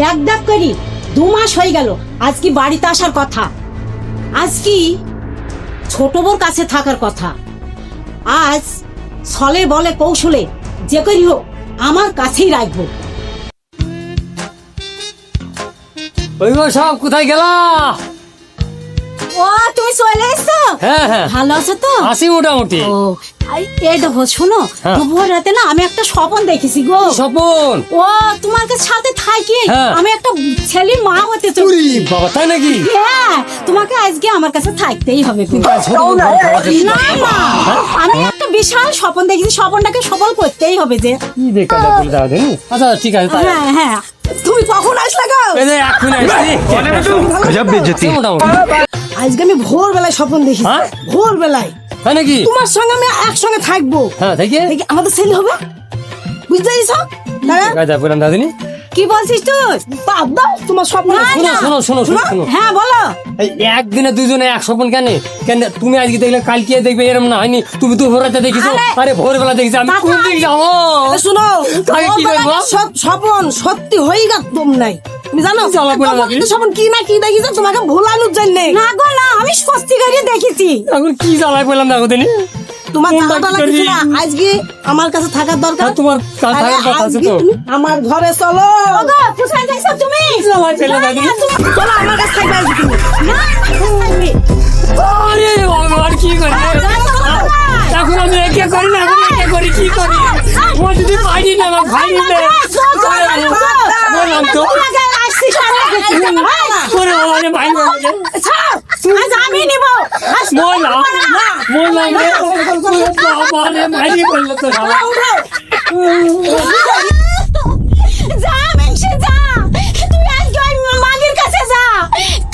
দেখ দেখ করি, দু মাস হয়ে গেল আজ কি বাড়িতে আসার কথা। আজ কি ছোট বোর কাছে থাকার কথা। আজ ছলে বলে কৌশলে যে করি হোক, আমার কাছেই রাখব। ওই সব কোথায় গেলা? হ্যাঁ হ্যাঁ। ভালো আছো তো? আসি মোটামুটি। ও এই দেখো শোনো হ্যাঁ। রাতে না আমি একটা স্বপন দেখেছি গো। স্বপন? ও তোমার কাছে সাথে থাকি। আমি একটা ছেলের মা হতে চলেছি বাবা তাই নাকি? হ্যাঁ তোমাকে আজকে আমার কাছে থাকতেই হবে না না। আমি একটা বিশাল স্বপন দেখেছি। স্বপনটাকে সফল করতেই হবে যে। কি দেখা বলে দাও দিন? আচ্ছা ঠিক আছে হ্যাঁ হ্যাঁ। তুমি কখন আসলে গো? এই এখন আসছি। গজব বেজ্জতি আসছি মোটামুটি। আজকে আমি ভোরবেলায় স্বপ্ন দেখি হ্যাঁ? ভোরবেলায়। তাই নাকি? তোমার সঙ্গে আমি একসঙ্গে থাকব। হ্যাঁ দেখি দেখি আমাদের ছেলে হবে? বুঝতে দেখা যায় বললাম দাদিনী। কি বলছিস তুই? বাদ দাও তোমার স্বপ্ন না, শোনো না। শোনো শোনো শোনো শোনো। হ্যাঁ বলো। এই একদিনে দুজনে এক স্বপন কেন? কেন তুমি আজকে দেখলে কালকে দেখবে এরম না হয়নি? তুমি তো ভোরাতে দেখিছো। আরে- আরে ভোরবেলা দেখেছি। আমি কোন দিক যাব? এ শুনো আগে কি করব? স্বপন সত্যি হয়ে গেল তোম নাই তুমি জানো কি না কি দেখিছো তোমাকে ভোলানোর জন্য না গো না আমি স্বস্তি দেখেছি এখন কি জ্বালায় বললাম দেখো দিনি তোমার লাগছে না আজকে আমার কাছে থাকার দরকার হ্যাঁ, তোমার থাকার কথা আছে তো আমার ঘরে চলো ওগো কোথায় যাইছো তুমি জ্বালায় ফেলে দাদি চলো আমার কাছে থাকবে আজকে তুমি না, আরে ভগবান কি করি এখন আমি একে করি না এখন একে করি কি করি ও যদি পারি না ভাই আমি নিব আজ বললাম বললাম বাবা রে ভাই বলল তো যা মেনসে যা তুই ওই মাগির কাছে যা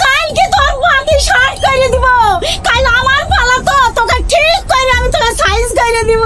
কালকে তোর মাটি শার্ট করে দিব কাল আমার পালা তো তোকে ঠিক করে আমি তোকে সাইজ করে দিব